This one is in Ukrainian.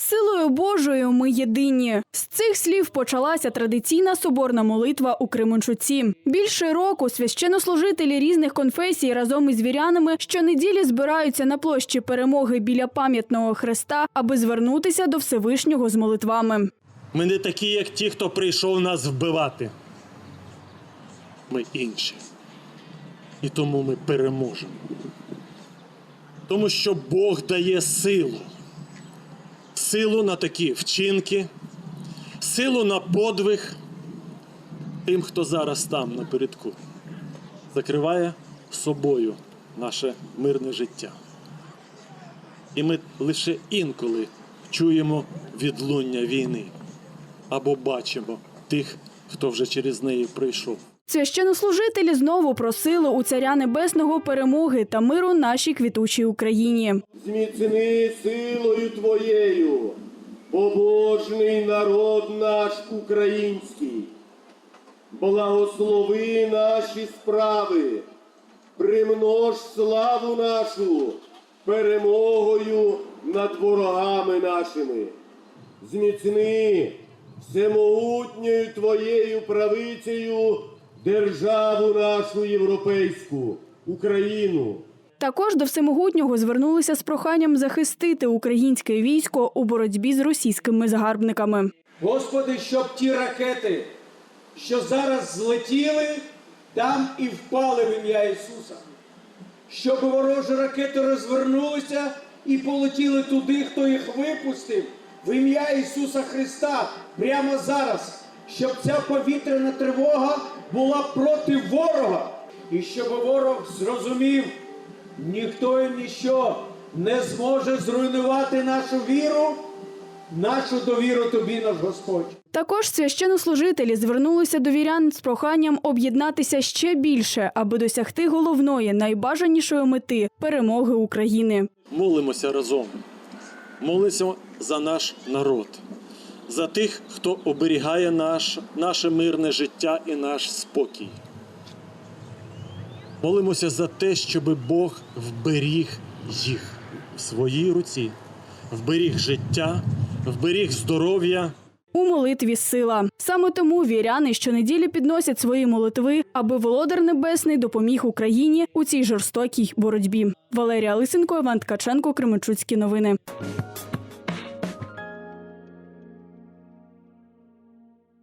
Силою Божою ми єдині. З цих слів почалася традиційна соборна молитва у Кременчуці. Більше року священнослужителі різних конфесій разом із вірянами щонеділі збираються на площі перемоги біля пам'ятного хреста, аби звернутися до Всевишнього з молитвами. Ми не такі, як ті, хто прийшов нас вбивати. Ми інші. І тому ми переможемо. Тому що Бог дає силу. Силу на такі вчинки, силу на подвиг тим, хто зараз там напередку. Закриває собою наше мирне життя. І ми лише інколи чуємо відлуння війни або бачимо тих, хто вже через неї пройшов. Священнослужителі знову просили у царя небесного перемоги та миру нашій квітучій Україні. Зміцни силою Твоєю, побожний народ наш український, благослови наші справи, примнож славу нашу перемогою над ворогами нашими. Зміцни всемогутньою Твоєю правицею державу нашу європейську, Україну. Також до всемогутнього звернулися з проханням захистити українське військо у боротьбі з російськими загарбниками. Господи, щоб ті ракети, що зараз злетіли, там і впали в ім'я Ісуса. Щоб ворожі ракети розвернулися і полетіли туди, хто їх випустив, в ім'я Ісуса Христа прямо зараз, щоб ця повітряна тривога була проти ворога, і щоб ворог зрозумів, ніхто і ніщо не зможе зруйнувати нашу віру, нашу довіру тобі, наш Господь. Також священнослужителі звернулися до вірян з проханням об'єднатися ще більше, аби досягти головної найбажанішої мети перемоги України. Молимося разом. Молимося за наш народ, за тих, хто оберігає наш, наше мирне життя і наш спокій. Молимося за те, щоб Бог вберіг їх в своїй руці, вберіг життя, вберіг здоров'я. У молитві сила. Саме тому віряни щонеділі підносять свої молитви, аби Володар Небесний допоміг Україні у цій жорстокій боротьбі. Валерія Лисенко, Іван Ткаченко, Кременчуцькі новини.